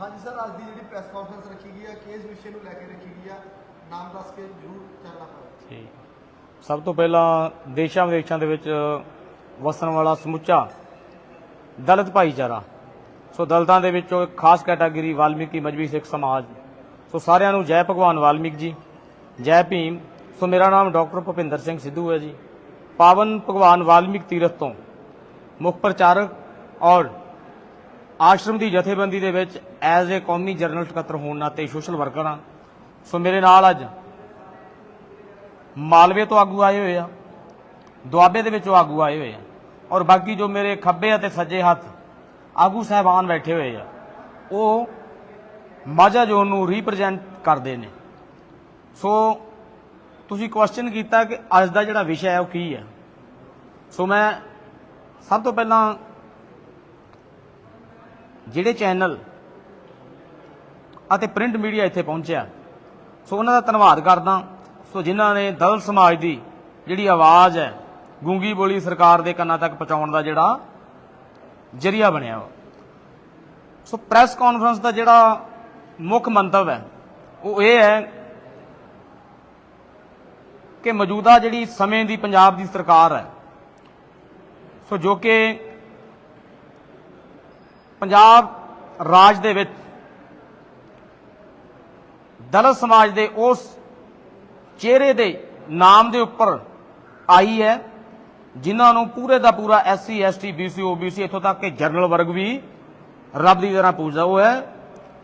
ਹਾਂਜੀ ਸਰ, ਅੱਜ ਦੀ ਜਿਹੜੀ ਪ੍ਰੈਸ ਕਾਨਫਰੰਸ ਰੱਖੀ ਗਈ ਹੈ ਕਿਸ ਵਿਸ਼ੇ ਨੂੰ ਲੈ ਕੇ ਰੱਖੀ ਗਈ ਹੈ ਨਾਮ ਦੱਸ ਕੇ ਜਰੂਰ ਚੱਲਣਾ ਪਵੇ ਠੀਕ। ਸਭ ਤੋਂ ਪਹਿਲਾਂ ਦੇਸ਼ਾਂ ਵਿਦੇਸ਼ਾਂ ਦੇ ਵਿੱਚ ਵਸਣ ਵਾਲਾ ਸਮੁੱਚਾ ਦਲਿਤ ਭਾਈਚਾਰਾ। ਸੋ ਦਲਤਾਂ ਦੇ ਵਿੱਚੋਂ ਇੱਕ ਖਾਸ ਕੈਟਾਗਰੀ ਵਾਲਮੀਕੀ ਮਜਬੀ ਸਿੱਖ ਸਮਾਜ। ਸੋ ਸਾਰਿਆਂ ਨੂੰ ਜੈ ਭਗਵਾਨ ਵਾਲਮੀਕ ਜੀ, ਜੈ ਭੀਮ। ਸੋ ਮੇਰਾ ਨਾਮ ਡਾਕਟਰ ਭੁਪਿੰਦਰ ਸਿੰਘ ਸਿੱਧੂ ਹੈ ਜੀ। ਪਾਵਨ ਭਗਵਾਨ ਵਾਲਮੀਕ ਤੀਰਥ ਤੋਂ ਮੁੱਖ ਪ੍ਰਚਾਰਕ ਔਰ ਆਸ਼ਰਮ ਦੀ ਜਥੇਬੰਦੀ ਦੇ ਵਿੱਚ ਐਜ਼ ਏ ਕੌਮੀ ਜਰਨਲ ਸਕੱਤਰ ਹੋਣ ਨਾਤੇ ਸੋਸ਼ਲ ਵਰਕਰ ਹਾਂ। ਸੋ ਮੇਰੇ ਨਾਲ ਅੱਜ ਮਾਲਵੇ ਤੋਂ ਆਗੂ ਆਏ ਹੋਏ ਆ, ਦੁਆਬੇ ਦੇ ਵਿੱਚੋਂ ਆਗੂ ਆਏ ਹੋਏ ਆ। ਔਰ ਬਾਕੀ ਜੋ ਮੇਰੇ ਖੱਬੇ ਅਤੇ ਸੱਜੇ ਹੱਥ ਆਗੂ ਸਹਿਬਾਨ ਬੈਠੇ ਹੋਏ ਆ, ਉਹ ਮਾਝਾ ਜ਼ੋਨ ਨੂੰ ਰਿਪਰੈਜ਼ੈਂਟ ਕਰਦੇ ਨੇ। ਸੋ ਤੁਸੀਂ ਕੁਐਸਚਨ ਕੀਤਾ ਕਿ ਅੱਜ ਦਾ ਜਿਹੜਾ ਵਿਸ਼ਾ ਹੈ ਉਹ ਕੀ ਹੈ? ਸੋ ਮੈਂ ਸਭ ਤੋਂ ਪਹਿਲਾਂ ਜਿਹੜੇ ਚੈਨਲ ਅਤੇ ਪ੍ਰਿੰਟ ਮੀਡੀਆ ਇੱਥੇ ਪਹੁੰਚਿਆ, ਸੋ ਉਹਨਾਂ ਦਾ ਧੰਨਵਾਦ ਕਰਦਾ, ਸੋ ਜਿਨ੍ਹਾਂ ਨੇ ਦਲ ਸਮਾਜ ਦੀ ਜਿਹੜੀ ਆਵਾਜ਼ ਹੈ, ਗੂੰਗੀ ਬੋਲੀ ਸਰਕਾਰ ਦੇ ਕੰਨਾਂ ਤੱਕ ਪਹੁੰਚਾਉਣ ਦਾ ਜਿਹੜਾ ਜਰੀਆ ਬਣਿਆ ਵਾ। ਸੋ ਪ੍ਰੈਸ ਕਾਨਫਰੰਸ ਦਾ ਜਿਹੜਾ ਮੁੱਖ ਮੰਤਵ ਹੈ, ਉਹ ਇਹ ਹੈ ਕਿ ਮੌਜੂਦਾ ਜਿਹੜੀ ਸਮੇਂ ਦੀ ਪੰਜਾਬ ਦੀ ਸਰਕਾਰ ਹੈ, ਸੋ ਜੋ ਕਿ ਪੰਜਾਬ ਰਾਜ ਦੇ ਵਿੱਚ ਦਲਿਤ ਸਮਾਜ ਦੇ ਉਸ ਚਿਹਰੇ ਦੇ ਨਾਮ ਦੇ ਉੱਪਰ ਆਈ ਹੈ, ਜਿਨ੍ਹਾਂ ਨੂੰ ਪੂਰੇ ਦਾ ਪੂਰਾ ਐਸਸੀ ਐਸਟੀ ਬੀਸੀ ਓਬੀਸੀ ਇੱਥੋਂ ਤੱਕ ਕਿ ਜਨਰਲ ਵਰਗ ਵੀ ਰੱਬ ਦੀ ਤਰ੍ਹਾਂ ਪੂਜਦਾ। ਉਹ ਹੈ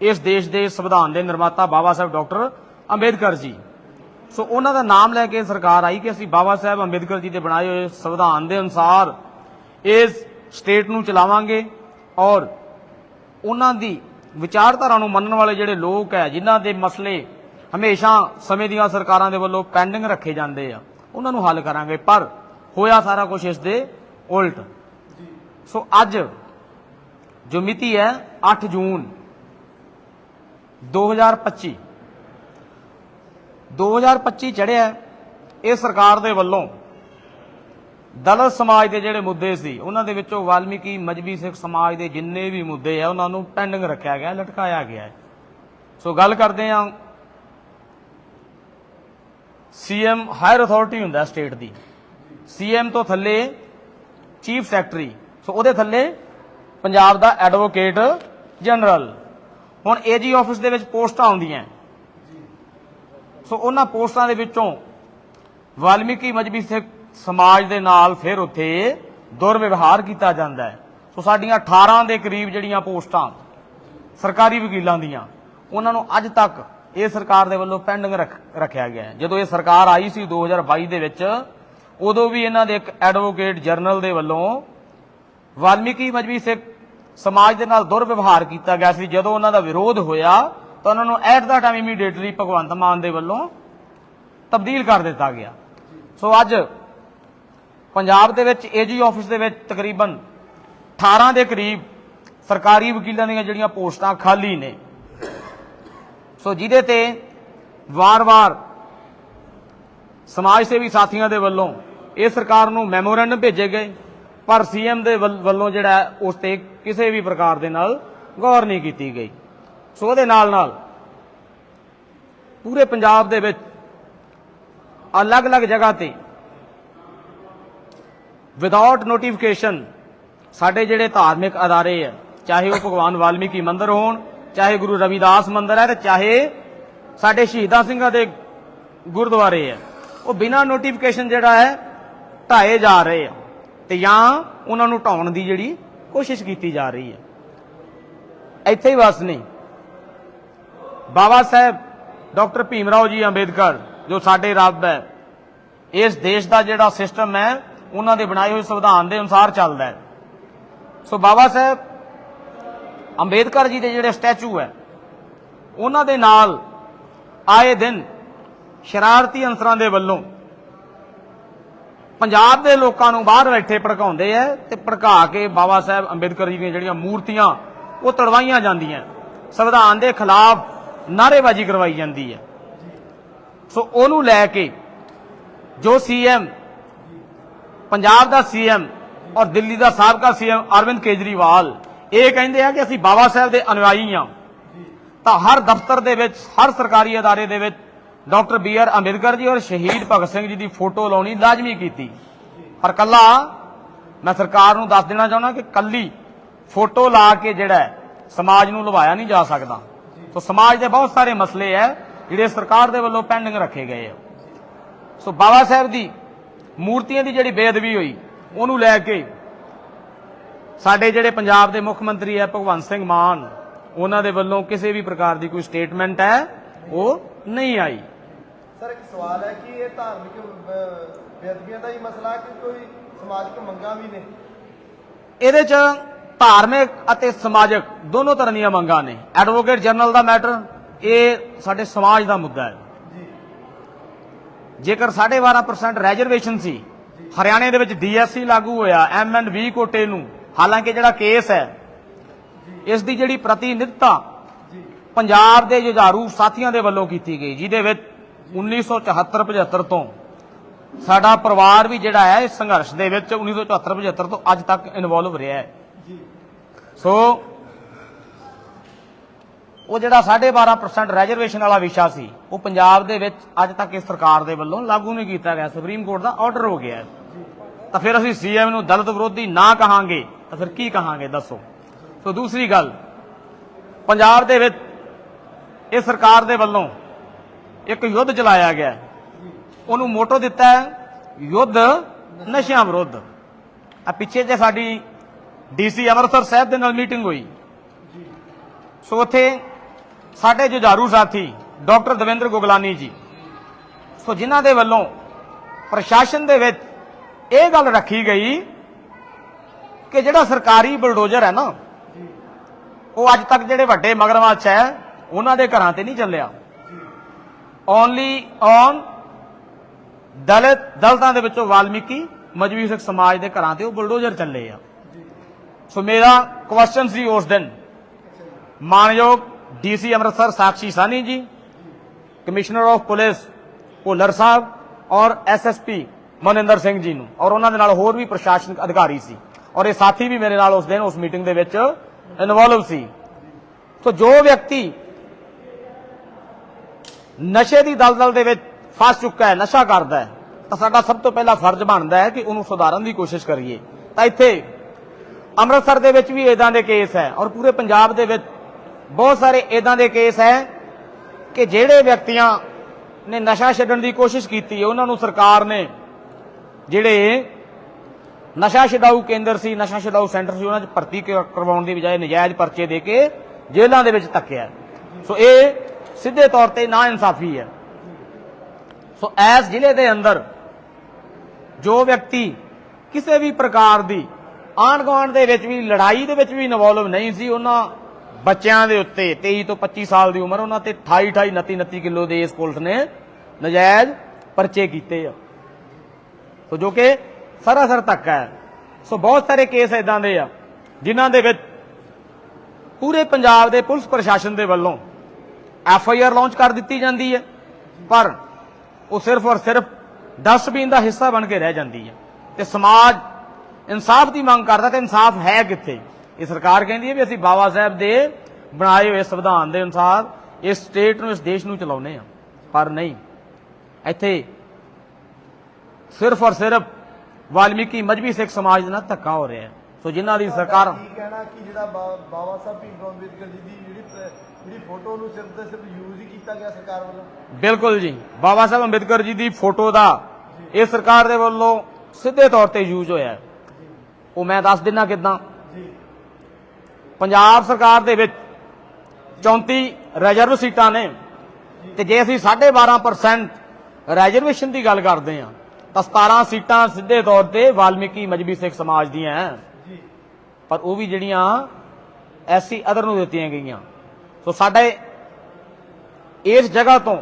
ਇਸ ਦੇਸ਼ ਦੇ ਸੰਵਿਧਾਨ ਦੇ ਨਿਰਮਾਤਾ ਬਾਬਾ ਸਾਹਿਬ ਡਾਕਟਰ ਅੰਬੇਦਕਰ ਜੀ। ਸੋ ਉਹਨਾਂ ਦਾ ਨਾਮ ਲੈ ਕੇ ਸਰਕਾਰ ਆਈ ਕਿ ਅਸੀਂ ਬਾਬਾ ਸਾਹਿਬ ਅੰਬੇਦਕਰ ਜੀ ਦੇ ਬਣਾਏ ਹੋਏ ਸੰਵਿਧਾਨ ਦੇ ਅਨੁਸਾਰ ਇਸ ਸਟੇਟ ਨੂੰ ਚਲਾਵਾਂਗੇ ਔਰ ਉਹਨਾਂ ਦੀ ਵਿਚਾਰਧਾਰਾ ਨੂੰ ਮੰਨਣ ਵਾਲੇ ਜਿਹੜੇ ਲੋਕ ਹੈ ਜਿਨ੍ਹਾਂ ਦੇ ਮਸਲੇ ਹਮੇਸ਼ਾ ਸਮੇਂ ਦੀਆਂ ਸਰਕਾਰਾਂ ਦੇ ਵੱਲੋਂ ਪੈਂਡਿੰਗ ਰੱਖੇ ਜਾਂਦੇ ਆ ਉਹਨਾਂ ਨੂੰ ਹੱਲ ਕਰਾਂਗੇ। ਪਰ ਹੋਇਆ ਸਾਰਾ ਕੁਝ ਇਸ ਦੇ ਉਲਟ। ਸੋ ਅੱਜ ਜੋ ਮਿਤੀ ਹੈ 8 ਜੂਨ 2025 2025 ਚੜਿਆ ਹੈ, ਇਹ ਸਰਕਾਰ ਦੇ ਵੱਲੋਂ ਦਲਿਤ ਸਮਾਜ ਦੇ ਜਿਹੜੇ ਮੁੱਦੇ ਸੀ, ਉਹਨਾਂ ਦੇ ਵਿੱਚੋਂ ਵਾਲਮੀਕੀ, ਮਜਬੀ ਸਿੱਖ ਸਮਾਜ ਦੇ ਜਿੰਨੇ ਵੀ ਮੁੱਦੇ ਆ, ਉਹਨਾਂ ਨੂੰ ਪੈਂਡਿੰਗ ਰੱਖਿਆ ਗਿਆ, ਲਟਕਾਇਆ ਗਿਆ ਸੋ ਗੱਲ ਕਰਦੇ ਹਾਂ ਸੀਐਮ ਹਾਇਰ ਅਥਾਰਟੀ ਹੁੰਦਾ ਸਟੇਟ ਦੀ। ਸੀਐਮ ਤੋਂ ਥੱਲੇ ਚੀਫ ਸੈਕਟਰੀ ਸੋ ਉਹਦੇ ਥੱਲੇ ਪੰਜਾਬ ਦਾ ਐਡਵੋਕੇਟ ਜਨਰਲ ਹੁਣ ਏਜੀ ਆਫਿਸ ਦੇ ਵਿੱਚ ਪੋਸਟਾਂ ਆਉਂਦੀਆਂ। ਸੋ ਉਹਨਾਂ ਪੋਸਟਾਂ ਦੇ ਵਿੱਚੋਂ ਵਾਲਮੀਕੀ, ਮਜਬੀ ਸਿੱਖ ਸਮਾਜ ਦੇ ਨਾਲ ਫਿਰ ਉੱਥੇ ਦੁਰਵਿਵਹਾਰ ਕੀਤਾ ਜਾਂਦਾ ਹੈ। ਸੋ ਸਾਡੀਆਂ 18 ਦੇ ਕਰੀਬ ਜਿਹੜੀਆਂ ਪੋਸਟਾਂ, ਸਰਕਾਰੀ ਵਕੀਲਾਂ ਦੀਆਂ, ਉਹਨਾਂ ਨੂੰ ਅੱਜ ਤੱਕ ਇਹ ਸਰਕਾਰ ਦੇ ਵੱਲੋਂ ਪੈਂਡਿੰਗ ਰੱਖ- ਰੱਖਿਆ ਗਿਆ ਹੈ। ਜਦੋਂ ਇਹ ਸਰਕਾਰ ਆਈ ਸੀ 2022 ਦੇ ਵਿੱਚ, ਉਦੋਂ ਵੀ ਇਹਨਾਂ ਦੇ ਇੱਕ ਐਡਵੋਕੇਟ ਜਨਰਲ ਦੇ ਵੱਲੋਂ ਵਾਲਮੀਕੀ ਮਜਬੀ ਸਿੱਖ ਸਮਾਜ ਦੇ ਨਾਲ ਦੁਰਵਿਵਹਾਰ ਕੀਤਾ ਗਿਆ ਸੀ। ਜਦੋਂ ਉਹਨਾਂ ਦਾ ਵਿਰੋਧ ਹੋਇਆ, ਤਾਂ ਉਹਨਾਂ ਨੂੰ at the time immediately Bhagwant Mann ਦੇ ਵੱਲੋਂ ਤਬਦੀਲ ਕਰ ਦਿੱਤਾ ਗਿਆ। ਸੋ ਅੱਜ ਪੰਜਾਬ ਦੇ ਵਿੱਚ ਏਜੀ ਆਫਿਸ ਦੇ ਵਿੱਚ ਤਕਰੀਬਨ 18 ਦੇ ਕਰੀਬ ਸਰਕਾਰੀ ਵਕੀਲਾਂ ਦੀਆਂ ਜਿਹੜੀਆਂ ਪੋਸਟਾਂ ਖਾਲੀ ਨੇ। ਸੋ ਜਿਹਦੇ ਤੇ ਵਾਰ-ਵਾਰ ਸਮਾਜ ਸੇਵੀ ਸਾਥੀਆਂ ਦੇ ਵੱਲੋਂ ਇਹ ਸਰਕਾਰ ਨੂੰ ਮੈਮੋਰੈਂਡਮ ਭੇਜੇ ਗਏ, ਪਰ ਸੀਐਮ ਦੇ ਵੱਲ- ਵੱਲੋਂ ਜਿਹੜਾ ਉਸ ਤੇ ਕਿਸੇ ਵੀ ਪ੍ਰਕਾਰ ਦੇ ਨਾਲ ਗੌਰ ਨਹੀਂ ਕੀਤੀ ਗਈ। ਸੋ ਉਹਦੇ ਨਾਲ ਨਾਲ ਪੂਰੇ ਪੰਜਾਬ ਦੇ ਵਿੱਚ ਅਲੱਗ-ਅਲੱਗ ਜਗ੍ਹਾ ਤੇ ਵਿਦਆਊਟ ਨੋਟੀਫਿਕੇਸ਼ਨ ਸਾਡੇ ਜਿਹੜੇ ਧਾਰਮਿਕ ਅਦਾਰੇ ਆ, ਚਾਹੇ ਉਹ ਭਗਵਾਨ ਵਾਲਮੀਕੀ ਮੰਦਿਰ ਹੋਣ, ਚਾਹੇ ਗੁਰੂ ਰਵਿਦਾਸ ਮੰਦਿਰ ਹੈ ਤੇ ਚਾਹੇ ਸਾਡੇ ਸ਼ਹੀਦਾਂ ਸਿੰਘਾਂ ਦੇ ਗੁਰਦੁਆਰੇ ਆ, ਉਹ ਬਿਨਾਂ ਨੋਟੀਫਿਕੇਸ਼ਨ ਜਿਹੜਾ ਹੈ, ਢਾਏ ਜਾ ਰਹੇ ਆ। ਤੇ ਜਾਂ ਉਹਨਾਂ ਨੂੰ ਢਾਉਣ ਦੀ ਜਿਹੜੀ ਕੋਸ਼ਿਸ਼ ਕੀਤੀ ਜਾ ਰਹੀ ਹੈ। ਇੱਥੇ ਹੀ ਬਸ ਨਹੀਂ। ਬਾਬਾ ਸਾਹਿਬ, ਡਾਕਟਰ ਭੀਮ ਰਾਓ ਜੀ ਅੰਬੇਦਕਰ, ਜੋ ਸਾਡੇ ਰੱਬ ਹੈ, ਇਸ ਦੇਸ਼ ਦਾ ਜਿਹੜਾ ਸਿਸਟਮ ਹੈ ਉਹਨਾਂ ਦੇ ਬਣਾਏ ਹੋਏ ਸੰਵਿਧਾਨ ਦੇ ਅਨੁਸਾਰ ਚੱਲਦਾ ਹੈ। ਸੋ ਬਾਬਾ ਸਾਹਿਬ, ਅੰਬੇਦਕਰ ਜੀ ਦੇ ਜਿਹੜੇ ਸਟੈਚੂ ਹੈ, ਉਹਨਾਂ ਦੇ ਨਾਲ ਆਏ ਦਿਨ ਸ਼ਰਾਰਤੀ ਅੰਸਰਾਂ ਦੇ ਵੱਲੋਂ ਪੰਜਾਬ ਦੇ ਲੋਕਾਂ ਨੂੰ ਬਾਹਰ ਬੈਠੇ ਭੜਕਾਉਂਦੇ ਐ ਤੇ ਭੜਕਾ ਕੇ ਬਾਬਾ ਸਾਹਿਬ ਅੰਬੇਦਕਰ ਜੀ ਦੀਆਂ ਜਿਹੜੀਆਂ ਮੂਰਤੀਆਂ, ਉਹ ਤੜਵਾਈਆਂ ਜਾਂਦੀਆਂ ਸੰਵਿਧਾਨ ਦੇ ਖਿਲਾਫ ਨਾਅਰੇਬਾਜ਼ੀ ਕਰਵਾਈ ਜਾਂਦੀ ਹੈ। ਸੋ ਉਹਨੂੰ ਲੈ ਕੇ ਜੋ ਸੀਐਮ ਪੰਜਾਬ ਦਾ ਸੀਐਮ ਔਰ ਦਿੱਲੀ ਦਾ ਸਾਬਕਾ ਸੀਐਮ ਅਰਵਿੰਦ ਕੇਜਰੀਵਾਲ, ਇਹ ਕਹਿੰਦੇ ਆ ਕਿ ਅਸੀਂ ਬਾਬਾ ਸਾਹਿਬ ਦੇ ਅਨੁਆਈ ਆ। ਤਾਂ ਹਰ ਦਫ਼ਤਰ ਦੇ ਵਿੱਚ, ਹਰ ਸਰਕਾਰੀ ਅਦਾਰੇ ਦੇ ਵਿੱਚ doctor B R Ambedkar ji ਔਰ ਸ਼ਹੀਦ ਭਗਤ ਸਿੰਘ ਜੀ ਦੀ ਫੋਟੋ ਲਾਉਣੀ ਲਾਜ਼ਮੀ ਕੀਤੀ। ਪਰ ਕੱਲਾ ਮੈਂ ਸਰਕਾਰ ਨੂੰ ਦੱਸ ਦੇਣਾ ਚਾਹੁੰਦਾ ਕਿ ਕੱਲੀ ਫੋਟੋ ਲਾ ਕੇ ਜਿਹੜਾ ਸਮਾਜ ਨੂੰ ਲੁਭਾਇਆ ਨਹੀਂ ਜਾ ਸਕਦਾ। ਸੋ ਸਮਾਜ ਦੇ ਬਹੁਤ ਸਾਰੇ ਮਸਲੇ ਹੈ, ਜਿਹੜੇ ਸਰਕਾਰ ਦੇ ਵੱਲੋਂ ਪੈਂਡਿੰਗ ਰੱਖੇ ਗਏ ਆ। ਸੋ ਬਾਬਾ ਸਾਹਿਬ ਦੀ ਮੂਰਤੀਆਂ ਦੀ ਜਿਹੜੀ ਬੇਅਦਬੀ ਹੋਈ ਉਹਨੂੰ ਲੈ ਕੇ ਸਾਡੇ ਜਿਹੜੇ ਪੰਜਾਬ ਦੇ ਮੁੱਖ ਮੰਤਰੀ ਹੈ ਭਗਵੰਤ ਸਿੰਘ ਮਾਨ ਉਹਨਾਂ ਦੇ ਵੱਲੋਂ ਕਿਸੇ ਵੀ ਪ੍ਰਕਾਰ ਦੀ ਕੋਈ ਸਟੇਟਮੈਂਟ ਹੈ ਉਹ ਨਹੀਂ ਆਈ। ਸਰ ਇੱਕ ਸਵਾਲ ਹੈ ਕਿ ਇਹ ਧਾਰਮਿਕ ਬੇਅਦਬੀਆਂ ਦਾ ਹੀ ਮਸਲਾ ਕਿ ਕੋਈ ਸਮਾਜਿਕ ਮੰਗਾਂ ਵੀ ਨੇ? ਇਹਦੇ ਚ ਧਾਰਮਿਕ ਅਤੇ ਸਮਾਜਿਕ ਦੋਨੋਂ ਤਰ੍ਹਾਂ ਦੀਆਂ ਮੰਗਾਂ ਨੇ। ਐਡਵੋਕੇਟ ਜਨਰਲ ਦਾ ਮੈਟਰ ਇਹ ਸਾਡੇ ਸਮਾਜ ਦਾ ਮੁੱਦਾ ਹੈ। ਜੇਕਰ 12.5% ਰਿਜ਼ਰਵੇਸ਼ਨ ਸੀ, ਹਰਿਆਣੇ ਦੇ ਵਿੱਚ ਡੀਐਸਸੀ ਲਾਗੂ ਹੋਇਆ ਐਮ ਐਂਡ ਵੀ ਕੋਟੇ ਨੂੰ, ਹਾਲਾਂਕਿ ਜਿਹੜਾ ਕੇਸ ਹੈ, ਇਸ ਦੀ ਜਿਹੜੀ ਪ੍ਰਤੀਨਿਧਤਾ ਪੰਜਾਬ ਦੇ ਜੁਝਾਰੂ ਸਾਥੀਆਂ ਦੇ ਵੱਲੋਂ ਕੀਤੀ ਗਈ, ਜਿਹਦੇ ਵਿੱਚ 1974-75 ਤੋਂ ਸਾਡਾ ਪਰਿਵਾਰ ਵੀ ਜਿਹੜਾ ਹੈ, ਇਸ ਸੰਘਰਸ਼ ਦੇ ਵਿੱਚ 1974-75 ਤੋਂ ਅੱਜ ਤੱਕ ਇਨਵੋਲਵ ਰਿਹਾ ਹੈ। ਸੋ ਉਹ ਜਿਹੜਾ 12.5% ਰਿਜ਼ਰਵੇਸ਼ਨ ਵਾਲਾ ਵਿਸ਼ਾ ਸੀ, ਉਹ ਪੰਜਾਬ ਦੇ ਵਿੱਚ ਅੱਜ ਤੱਕ ਇਸ ਸਰਕਾਰ ਦੇ ਵੱਲੋਂ ਲਾਗੂ ਨਹੀਂ ਕੀਤਾ ਗਿਆ। ਸੁਪਰੀਮ ਕੋਰਟ ਦਾ ਆਰਡਰ ਹੋ ਗਿਆ ਤਾਂ ਫਿਰ ਅਸੀਂ ਸੀਐਮ ਨੂੰ ਦਲਿਤ ਵਿਰੋਧੀ ਨਾ ਕਹਾਂਗੇ, ਤਾਂ ਫਿਰ ਕੀ ਕਹਾਂਗੇ, ਦੱਸੋ? ਸੋ ਦੂਸਰੀ ਗੱਲ, ਪੰਜਾਬ ਦੇ ਵਿੱਚ ਇਹ ਸਰਕਾਰ ਦੇ ਵੱਲੋਂ ਇੱਕ ਯੁੱਧ ਚਲਾਇਆ ਗਿਆ ਉਹਨੂੰ ਮੋਟੋ ਦਿੱਤਾ ਹੈ, ਯੁੱਧ ਨਸ਼ਿਆਂ ਵਿਰੁੱਧ। ਆ ਪਿੱਛੇ ਜੇ ਸਾਡੀ ਡੀਸੀ ਅੰਮ੍ਰਿਤਸਰ ਸਾਹਿਬ ਦੇ ਨਾਲ ਮੀਟਿੰਗ ਹੋਈ। ਸੋ ਉੱਥੇ ਸਾਡੇ ਜੁਝਾਰੂ ਸਾਥੀ, ਡਾਕਟਰ ਦਵਿੰਦਰ ਗੁਗਲਾਨੀ ਜੀ। ਸੋ ਜਿਨ੍ਹਾਂ ਦੇ ਵੱਲੋਂ ਪ੍ਰਸ਼ਾਸਨ ਦੇ ਵਿੱਚ ਇਹ ਗੱਲ ਰੱਖੀ ਗਈ ਕਿ ਜਿਹੜਾ ਸਰਕਾਰੀ ਬਲਡੋਜ਼ਰ ਹੈ ਨਾ, ਉਹ ਅੱਜ ਤੱਕ ਜਿਹੜੇ ਵੱਡੇ ਮਗਰਮੱਛ ਹੈ, ਉਹਨਾਂ ਦੇ ਘਰਾਂ ਤੇ ਨਹੀਂ ਚੱਲਿਆ। ਓਨਲੀ ਔਨ ਦਲਿਤ ਦਲਤਾਂ ਦੇ ਵਿੱਚੋਂ ਵਾਲਮੀਕੀ ਮਜਬੀ ਸਿੱਖ ਸਮਾਜ ਦੇ ਘਰਾਂ ਤੇ ਉਹ ਬਲਡੋਜ਼ਰ ਚੱਲੇ ਆ। ਸੋ ਮੇਰਾ ਕੁਐਸਚਨ ਸੀ ਉਸ ਦਿਨ। ਮਾਨਯੋਗ DC Amritsar Sakshi Sawhney ji, commissioner of police Bhullar Sahib ਔਰ ਐਸਐਸਪੀ ਮਨਿੰਦਰ ਸਿੰਘ ਜੀ ਨੂੰ। ਔਰ ਉਹਨਾਂ ਦੇ ਨਾਲ ਹੋਰ ਵੀ ਪ੍ਰਸ਼ਾਸਨਿਕ ਅਧਿਕਾਰੀ ਸੀ। ਔਰ ਇਹ ਸਾਥੀ ਵੀ ਮੇਰੇ ਨਾਲ ਉਸ ਦਿਨ ਉਸ ਮੀਟਿੰਗ ਦੇ ਵਿੱਚ ਇਨਵੋਲਵ ਸੀ। ਸੋ ਜੋ ਵਿਅਕਤੀ ਨਸ਼ੇ ਦੀ ਦਲਦਲ ਦੇ ਵਿੱਚ ਫਸ ਚੁੱਕਾ ਹੈ, ਨਸ਼ਾ ਕਰਦਾ ਹੈ, ਤਾਂ ਸਾਡਾ ਸਭ ਤੋਂ ਪਹਿਲਾ ਫਰਜ਼ ਬਣਦਾ ਹੈ ਕਿ ਉਹਨੂੰ ਸੁਧਾਰਨ ਦੀ ਕੋਸ਼ਿਸ਼ ਕਰੀਏ। ਤਾਂ ਇੱਥੇ ਅੰਮ੍ਰਿਤਸਰ ਦੇ ਵਿੱਚ ਵੀ ਇਦਾਂ ਦੇ ਕੇਸ ਹੈ ਔਰ ਪੂਰੇ ਪੰਜਾਬ ਦੇ ਵਿੱਚ ਬਹੁਤ ਸਾਰੇ ਇਦਾਂ ਦੇ ਕੇਸ ਹੈ ਕਿ ਜਿਹੜੇ ਵਿਅਕਤੀਆਂ ਨੇ ਨਸ਼ਾ ਛੱਡਣ ਦੀ ਕੋਸ਼ਿਸ਼ ਕੀਤੀ ਹੈ, ਉਹਨਾਂ ਨੂੰ ਸਰਕਾਰ ਨੇ ਜਿਹੜੇ ਨਸ਼ਾ ਛਡਾਊ ਕੇਂਦਰ ਸੀ, ਨਸ਼ਾ ਛਡਾਊ ਸੈਂਟਰ ਸੀ, ਉਹਨਾਂ 'ਚ ਭਰਤੀ ਕਰਵਾਉਣ ਦੀ ਬਜਾਏ ਨਜਾਇਜ਼ ਪਰਚੇ ਦੇ ਕੇ ਜੇਲ੍ਹਾਂ ਦੇ ਵਿੱਚ ਧੱਕਿਆ। ਸੋ ਇਹ ਸਿੱਧੇ ਤੌਰ ਤੇ ਨਾ ਇਨਸਾਫੀ ਹੈ। ਸੋ ਐਸ ਜ਼ਿਲ੍ਹੇ ਦੇ ਅੰਦਰ ਜੋ ਵਿਅਕਤੀ ਕਿਸੇ ਵੀ ਪ੍ਰਕਾਰ ਦੀ ਆਂਢ ਗੁਆਂਢ ਦੇ ਵਿੱਚ ਵੀ, ਲੜਾਈ ਦੇ ਵਿੱਚ ਵੀ ਇਨਵੋਲਵ ਨਹੀਂ ਸੀ, ਉਹਨਾਂ ਬੱਚਿਆਂ ਦੇ ਉੱਤੇ 23 ਤੋਂ 25 ਸਾਲ ਦੀ ਉਮਰ, ਉਹਨਾਂ ਤੇ 28 28 29 29 ਕਿਲੋ ਦੇ ਇਸ ਪੁਲਿਸ ਨੇ ਨਜਾਇਜ਼ ਪਰਚੇ ਕੀਤੇ ਆ। ਸੋ ਜੋ ਕਿ ਸਰਾਸਰ ਤੱਕ ਹੈ। ਸੋ ਬਹੁਤ ਸਾਰੇ ਕੇਸ ਇਦਾਂ ਦੇ ਆ, ਜਿਨ੍ਹਾਂ ਦੇ ਵਿੱਚ ਪੂਰੇ ਪੰਜਾਬ ਦੇ ਪੁਲਿਸ ਪ੍ਰਸ਼ਾਸਨ ਦੇ ਵੱਲੋਂ ਐਫ ਆਈ ਆਰ ਲਾਂਚ ਕਰ ਦਿੱਤੀ ਜਾਂਦੀ ਹੈ, ਪਰ ਉਹ ਸਿਰਫ ਔਰ ਸਿਰਫ ਡਸਟਬਿਨ ਦਾ ਹਿੱਸਾ ਬਣ ਕੇ ਰਹਿ ਜਾਂਦੀ ਹੈ। ਤੇ ਸਮਾਜ ਇਨਸਾਫ ਦੀ ਮੰਗ ਕਰਦਾ ਤੇ ਇਨਸਾਫ ਹੈ ਕਿੱਥੇ? ਇਹ ਸਰਕਾਰ ਕਹਿੰਦੀ ਹੈ ਵੀ ਅਸੀਂ ਬਾਬਾ ਸਾਹਿਬ ਦੇ ਬਣਾਏ ਹੋਏ ਸੰਵਿਧਾਨ ਦੇ ਅਨੁਸਾਰ ਇਸ ਸਟੇਟ ਨੂੰ ਇਸ ਦੇਸ਼ ਨੂੰ ਚਲਾਉਨੇ ਆ ਪਰ ਨਹੀਂ। ਇੱਥੇ ਸਿਰਫ ਔਰ ਸਿਰਫ ਵਾਲਮੀਕੀ ਮਜਬੀ ਸਿੱਖ ਸਮਾਜ ਦੇ ਨਾਲ ਧੱਕਾ ਹੋ ਰਿਹਾ ਹੈ। ਸੋ ਜਿਨ੍ਹਾਂ ਦੀ ਸਰਕਾਰ ਕੀ ਕਹਿਣਾ ਕਿ ਜਿਹੜਾ ਬਾਬਾ ਸਾਹਿਬ ਭੀਮ ਅੰਬੇਦਕਰ ਜੀ ਦੀ ਜਿਹੜੀ ਜਿਹੜੀ ਫੋਟੋ ਨੂੰ ਸਿਰਫ ਤੇ ਸਿਰਫ ਯੂਜ਼ ਹੀ ਕੀਤਾ ਗਿਆ ਸਰਕਾਰ ਵੱਲੋਂ? ਬਿਲਕੁਲ ਜੀ। ਬਾਬਾ ਸਾਹਿਬ ਅੰਬੇਦਕਰ ਜੀ ਦੀ ਫੋਟੋ ਦਾ ਇਹ ਸਰਕਾਰ ਦੇ ਵੱਲੋਂ ਸਿੱਧੇ ਤੌਰ ਤੇ ਯੂਜ਼ ਹੋਇਆ। ਉਹ ਮੈਂ ਦੱਸ ਦਿਨਾ ਕਿਦਾਂ। ਪੰਜਾਬ ਸਰਕਾਰ ਦੇ ਵਿੱਚ 34 ਰਿਜ਼ਰਵ ਸੀਟਾਂ ਨੇ। ਤੇ ਜੇ ਅਸੀਂ 12.5% ਰਿਜ਼ਰਵੇਸ਼ਨ ਦੀ ਗੱਲ ਕਰਦੇ ਹਾਂ ਤਾਂ 17 ਸੀਟਾਂ ਸਿੱਧੇ ਤੌਰ ਤੇ ਵਾਲਮੀਕੀ ਮਜਬੀ ਸਿੱਖ ਸਮਾਜ ਦੀਆਂ ਹੈ ਪਰ ਉਹ ਵੀ ਜਿਹੜੀਆਂ ਐਸਸੀ ਅਦਰ ਨੂੰ ਦਿੱਤੀਆਂ ਗਈਆਂ। ਸੋ ਸਾਡੇ ਇਸ ਜਗ੍ਹਾ ਤੋਂ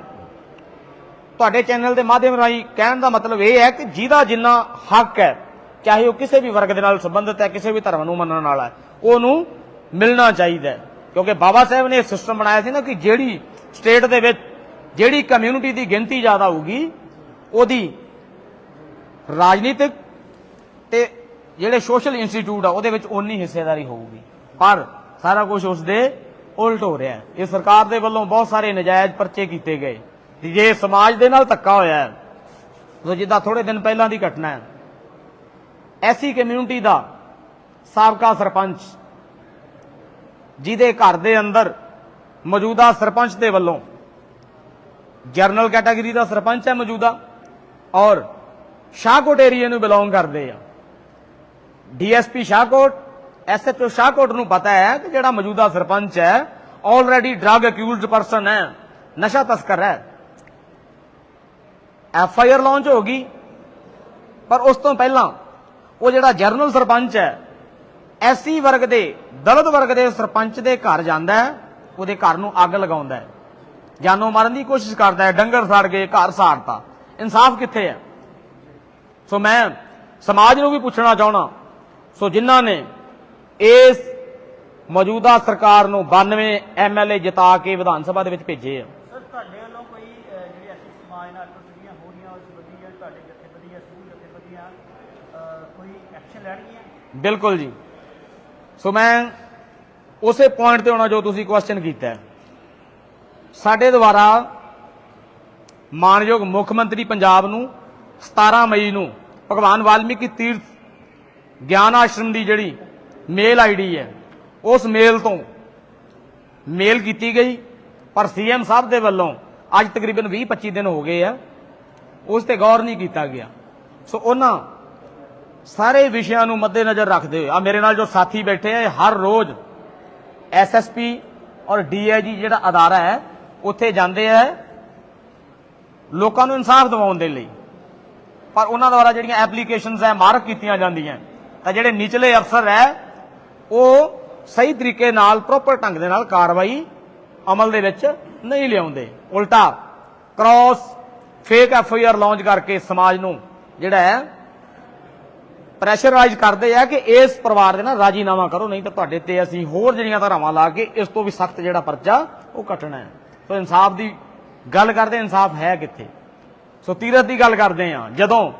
ਤੁਹਾਡੇ ਚੈਨਲ ਦੇ ਮਾਧਿਅਮ ਰਾਹੀਂ ਕਹਿਣ ਦਾ ਮਤਲਬ ਇਹ ਹੈ ਕਿ ਜਿਹਦਾ ਜਿੰਨਾ ਹੱਕ ਹੈ ਚਾਹੇ ਉਹ ਕਿਸੇ ਵੀ ਵਰਗ ਦੇ ਨਾਲ ਸੰਬੰਧਿਤ ਹੈ ਕਿਸੇ ਵੀ ਧਰਮ ਨੂੰ ਮੰਨਣ ਵਾਲਾ ਹੈ ਉਹਨੂੰ ਮਿਲਣਾ ਚਾਹੀਦਾ ਹੈ। ਕਿਉਂਕਿ ਬਾਬਾ ਸਾਹਿਬ ਨੇ ਇਹ ਸਿਸਟਮ ਬਣਾਇਆ ਸੀ ਨਾ ਕਿ ਜਿਹੜੀ ਸਟੇਟ ਦੇ ਵਿੱਚ ਜਿਹੜੀ ਕਮਿਊਨਿਟੀ ਦੀ ਗਿਣਤੀ ਜ਼ਿਆਦਾ ਹੋਊਗੀ, ਉਹਦੀ ਰਾਜਨੀਤਿਕ ਤੇ ਜਿਹੜੇ ਸੋਸ਼ਲ ਇੰਸਟੀਚਿਊਟ ਆ, ਉਹਦੇ ਵਿੱਚ ਓਨੀ ਹਿੱਸੇਦਾਰੀ ਹੋਊਗੀ। ਪਰ ਸਾਰਾ ਕੁਝ ਉਸ ਦੇ ਉਲਟ ਹੋ ਰਿਹਾ ਹੈ। ਇਹ ਸਰਕਾਰ ਦੇ ਵੱਲੋਂ ਬਹੁਤ ਸਾਰੇ ਨਜਾਇਜ਼ ਪਰਚੇ ਕੀਤੇ ਗਏ। ਜੇ ਸਮਾਜ ਦੇ ਨਾਲ ਧੱਕਾ ਹੋਇਆ ਹੈ ਸੋ ਜਿੱਦਾਂ ਥੋੜੇ ਦਿਨ ਪਹਿਲਾਂ ਦੀ ਘਟਨਾ ਹੈ, ਐਸੀ ਕਮਿਊਨਿਟੀ ਦਾ ਸਾਬਕਾ ਸਰਪੰਚ ਜਿਹਦੇ ਘਰ ਦੇ ਅੰਦਰ ਮੌਜੂਦਾ ਸਰਪੰਚ ਦੇ ਵੱਲੋਂ ਜਰਨਲ ਕੈਟਾਗਰੀ ਦਾ ਸਰਪੰਚ ਹੈ ਮੌਜੂਦਾ ਔਰ ਸ਼ਾਹਕੋਟ ਏਰੀਆ ਨੂੰ ਬਿਲੋਂਗ ਕਰਦੇ ਆ। ਡੀਐਸਪੀ ਸ਼ਾਹਕੋਟ ਐਸਐਚਓ ਸ਼ਾਹਕੋਟ ਨੂੰ ਪਤਾ ਹੈ ਕਿ ਜਿਹੜਾ ਮੌਜੂਦਾ ਸਰਪੰਚ ਹੈ ਆਲਰੇਡੀ ਡਰਗ ਅਕਿਊਜ਼ਡ ਪਰਸਨ ਹੈ, ਨਸ਼ਾ ਤਸਕਰ ਹੈ। ਐਫ ਆਈ ਆਰ ਲਾਂਚ ਹੋ ਗਈ, ਪਰ ਉਸ ਤੋਂ ਪਹਿਲਾਂ ਉਹ ਜਿਹੜਾ ਜਰਨਲ ਸਰਪੰਚ ਹੈ ਐਸੀ ਵਰਗ ਦੇ ਦਲਿਤ ਵਰਗ ਦੇ ਸਰਪੰਚ ਦੇ ਘਰ ਜਾਂਦਾ ਹੈ ਉਹਦੇ ਘਰ ਨੂੰ ਅੱਗ ਲਗਾਉਂਦਾ ਹੈ। ਜਾਨੋਂ ਮਾਰਨ ਦੀ ਕੋਸ਼ਿਸ਼ ਕਰਦਾ ਹੈ ਡੰਗਰ ਸਾੜ ਕੇ ਘਰ ਸਾੜਤਾ। ਇਨਸਾਫ ਕਿੱਥੇ ਹੈ? ਸੋ ਮੈਂ ਸਮਾਜ ਨੂੰ ਵੀ ਪੁੱਛਣਾ ਚਾਹਣਾ ਸੋ ਜਿਨ੍ਹਾਂ ਨੇ ਇਸ ਮੌਜੂਦਾ ਸਰਕਾਰ ਨੂੰ 92 ਐਮਐਲਏ ਜਿਤਾ ਕੇ ਵਿਧਾਨ ਸਭਾ ਦੇ ਵਿੱਚ ਭੇਜੇ ਆ। ਸਰ ਤੁਹਾਡੇ ਵੱਲੋਂ ਕੋਈ ਅਹ, ਜਿਹੜੀ ਅਸੀਂ ਸਮਾਜ ਨਾਲ ਤਸਵੀਰਾਂ ਹੋ ਰਹੀਆਂ ਉਸ ਸੰਬੰਧੀ ਤੁਹਾਡੇ ਜਥੇਬੰਦੀਆਂ ਸਕੂਲ ਜਥੇਬੰਦੀਆਂ ਅਹ, ਕੋਈ ਐਕਸ਼ਨ ਲੈਣਗੀਆਂ? ਬਿਲਕੁਲ ਜੀ। ਸੋ ਮੈਂ ਉਸੇ ਪੁਆਇੰਟ ਤੇ ਆਉਣਾ ਜੋ ਤੁਸੀਂ ਕੁਐਸਚਨ ਕੀਤਾ ਸਾਡੇ ਦੁਆਰਾ ਮਾਨਯੋਗ ਮੁੱਖ ਮੰਤਰੀ ਪੰਜਾਬ ਨੂੰ 17 ਮਈ ਨੂੰ ਭਗਵਾਨ ਵਾਲਮੀਕੀ ਤੀਰਥ ਗਿਆਨ ਆਸ਼ਰਮ ਦੀ ਜਿਹੜੀ ਮੇਲ ਆਈਡੀ ਹੈ, ਉਸ ਮੇਲ ਤੋਂ ਮੇਲ ਕੀਤੀ ਗਈ। ਪਰ ਸੀਐਮ ਸਾਹਿਬ ਦੇ ਵੱਲੋਂ ਅੱਜ ਤਕਰੀਬਨ 20-25 ਦਿਨ ਹੋ ਗਏ ਆ, ਉਸ ਤੇ ਗੌਰ ਨਹੀਂ ਕੀਤਾ ਗਿਆ। ਸੋ ਉਹਨਾਂ ਸਾਰੇ ਵਿਸ਼ਿਆਂ ਨੂੰ ਮੱਦੇਨਜ਼ਰ ਰੱਖਦੇ ਹੋਏ, ਆ ਮੇਰੇ ਨਾਲ ਜੋ ਸਾਥੀ ਬੈਠੇ ਆ ਹਰ ਰੋਜ਼ ਐਸਐਸਪੀ ਔਰ ਡੀਆਈਜੀ ਜਿਹੜਾ ਅਦਾਰਾ ਹੈ, ਉੱਥੇ ਜਾਂਦੇ ਆ ਲੋਕਾਂ ਨੂੰ ਇਨਸਾਫ ਦਿਵਾਉਣ ਦੇ ਲਈ। ਪਰ ਉਹਨਾਂ ਦੁਆਰਾ ਜਿਹੜੀਆਂ ਐਪਲੀਕੇਸ਼ਨਸ ਹੈ, ਮਾਰਕ ਕੀਤੀਆਂ ਜਾਂਦੀਆਂ। ਤਾਂ ਜਿਹੜੇ ਨਿਚਲੇ ਅਫਸਰ ਹੈ, ਉਹ ਸਹੀ ਤਰੀਕੇ ਨਾਲ ਪ੍ਰੋਪਰ ਢੰਗ ਦੇ ਨਾਲ ਕਾਰਵਾਈ ਅਮਲ ਦੇ ਵਿੱਚ ਨਹੀਂ ਲਿਆਉਂਦੇ। ਉਲਟਾ cross fake F I R launch ਕਰਕੇ ਸਮਾਜ ਨੂੰ ਜਿਹੜਾ ਹੈ ਪ੍ਰੈਸ਼ਰਾਈਜ਼ ਕਰਦੇ ਆ ਕਿ ਇਸ ਪਰਿਵਾਰ ਦੇ ਨਾਲ ਰਾਜੀਨਾਮਾ ਕਰੋ, ਨਹੀਂ ਤਾਂ ਤੁਹਾਡੇ ਤੇ ਅਸੀਂ ਹੋਰ ਜਿਹੜੀਆਂ ਧਾਰਾਵਾਂ ਲਾ ਕੇ ਇਸ ਤੋਂ ਵੀ ਸਖਤ ਜਿਹੜਾ ਪਰਚਾ ਉਹ ਕੱਟਣਾ ਹੈ। ਸੋ ਇਨਸਾਫ ਦੀ ਗੱਲ ਕਰਦੇ, ਇਨਸਾਫ ਹੈ ਕਿੱਥੇ? ਸੋ ਤੀਰਥ ਦੀ ਗੱਲ ਕਰਦੇ ਆ ਜਦੋਂ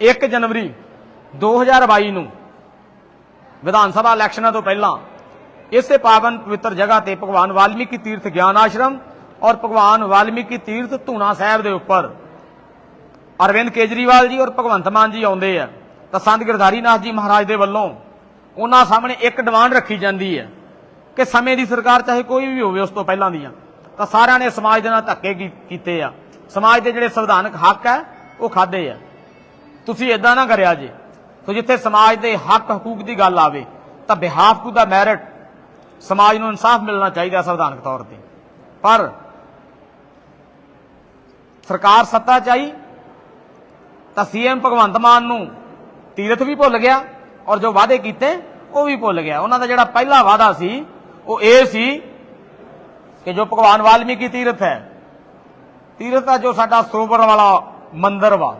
1 ਜਨਵਰੀ 2022 ਨੂੰ ਵਿਧਾਨ ਸਭਾ ਇਲੈਕਸ਼ਨਾਂ ਤੋਂ ਪਹਿਲਾਂ ਇਸੇ ਪਾਵਨ ਪਵਿੱਤਰ ਜਗ੍ਹਾ ਤੇ ਭਗਵਾਨ ਵਾਲਮੀਕੀ ਤੀਰਥ ਗਿਆਨ ਆਸ਼ਰਮ ਔਰ ਭਗਵਾਨ ਵਾਲਮੀਕੀ ਤੀਰਥ ਧੂਣਾ ਸਾਹਿਬ ਦੇ ਉੱਪਰ ਅਰਵਿੰਦ ਕੇਜਰੀਵਾਲ ਜੀ ਔਰ ਭਗਵੰਤ ਮਾਨ ਜੀ ਆਉਂਦੇ ਆ, ਤਾਂ ਸੰਤ ਗਿਰਧਾਰੀ ਨਾਥ ਜੀ ਮਹਾਰਾਜ ਦੇ ਵੱਲੋਂ ਉਹਨਾਂ ਸਾਹਮਣੇ ਇੱਕ ਡਿਮਾਂਡ ਰੱਖੀ ਜਾਂਦੀ ਹੈ ਕਿ ਸਮੇਂ ਦੀ ਸਰਕਾਰ ਚਾਹੇ ਕੋਈ ਵੀ ਹੋਵੇ ਉਸ ਤੋਂ ਪਹਿਲਾਂ ਦੀਆਂ, ਤਾਂ ਸਾਰਿਆਂ ਨੇ ਸਮਾਜ ਦੇ ਨਾਲ ਧੱਕੇ ਕੀ- ਕੀਤੇ ਆ। ਸਮਾਜ ਦੇ ਜਿਹੜੇ ਸੰਵਿਧਾਨਕ ਹੱਕ ਹੈ, ਉਹ ਖਾਦੇ ਆ। ਤੁਸੀਂ ਇਦਾਂ ਨਾ ਕਰਿਆ ਜੇ ਸੋ ਜਿੱਥੇ ਸਮਾਜ ਦੇ ਹੱਕ ਹਕੂਕ ਦੀ ਗੱਲ ਆਵੇ, ਤਾਂ ਬਿਹਾਫ ਟੂ ਦਾ ਮੈਰਿਟ ਸਮਾਜ ਨੂੰ ਇਨਸਾਫ ਮਿਲਣਾ ਚਾਹੀਦਾ ਸੰਵਿਧਾਨਕ ਤੌਰ ਤੇ। ਪਰ ਸਰਕਾਰ ਸੱਤਾ ਚਾਹੀ ਤਾਂ ਸੀਐਮ ਭਗਵੰਤ ਮਾਨ ਨੂੰ ਤੀਰਥ ਵੀ ਭੁੱਲ ਗਿਆ ਔਰ ਜੋ ਵਾਅਦੇ ਕੀਤੇ, ਉਹ ਵੀ ਭੁੱਲ ਗਿਆ। ਉਹਨਾਂ ਦਾ ਜਿਹੜਾ ਪਹਿਲਾ ਵਾਅਦਾ ਸੀ, ਉਹ ਇਹ ਸੀ ਕਿ ਜੋ ਭਗਵਾਨ ਵਾਲਮੀਕੀ ਤੀਰਥ ਹੈ, ਤੀਰਥ ਦਾ ਜੋ ਸਾਡਾ ਸਰੋਵਰ ਵਾਲਾ ਮੰਦਿਰ ਵਾ,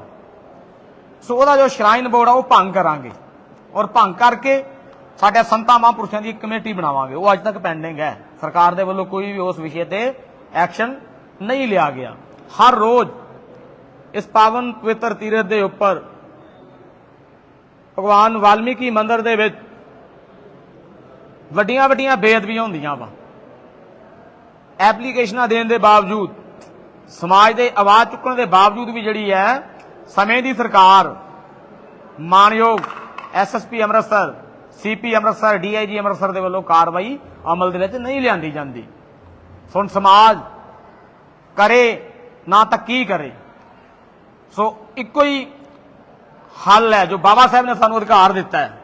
ਸੋ ਉਹਦਾ ਜੋ ਸ਼ਰਾਈਨ ਬੋਰਡ ਆ, ਉਹ ਭੰਗ ਕਰਾਂਗੇ। ਔਰ ਭੰਗ ਕਰਕੇ ਸਾਡੇ ਸੰਤਾਂ ਮਹਾਂਪੁਰਸ਼ਾਂ ਦੀ ਕਮੇਟੀ ਬਣਾਵਾਂਗੇ। ਉਹ ਅੱਜ ਤੱਕ ਪੈਂਡਿੰਗ ਹੈ। ਸਰਕਾਰ ਦੇ ਵੱਲੋਂ ਕੋਈ ਵੀ ਉਸ ਵਿਸ਼ੇ ਤੇ ਐਕਸ਼ਨ ਨਹੀਂ ਲਿਆ ਗਿਆ। ਹਰ ਰੋਜ਼ ਇਸ ਪਾਵਨ ਪਵਿੱਤਰ ਤੀਰਥ ਦੇ ਉੱਪਰ ਭਗਵਾਨ ਵਾਲਮੀਕੀ ਮੰਦਰ ਦੇ ਵਿੱਚ ਵੱਡੀਆਂ ਵੱਡੀਆਂ ਬੇਅਦਬੀਆਂ ਹੁੰਦੀਆਂ ਵਾ। ਐਪਲੀਕੇਸ਼ਨਾਂ ਦੇਣ ਦੇ ਬਾਵਜੂਦ, ਸਮਾਜ ਦੇ ਆਵਾਜ਼ ਚੁੱਕਣ ਦੇ ਬਾਵਜੂਦ ਵੀ ਜਿਹੜੀ ਹੈ, ਸਮੇਂ ਦੀ ਸਰਕਾਰ, ਮਾਨਯੋਗ SSP Amritsar CP Amritsar DIG Amritsar ਦੇ ਵੱਲੋਂ ਕਾਰਵਾਈ ਅਮਲ ਦੇ ਵਿੱਚ ਨਹੀਂ ਲਿਆਂਦੀ ਜਾਂਦੀ। ਹੁਣ ਸਮਾਜ ਕਰੇ, ਨਾ ਤਾਂ ਕੀ ਕਰੇ। ਸੋ ਇੱਕੋ ਹੀ ਹੱਲ ਹੈ ਜੋ ਬਾਬਾ ਸਾਹਿਬ ਨੇ ਸਾਨੂੰ ਅਧਿਕਾਰ ਦਿੱਤਾ ਹੈ।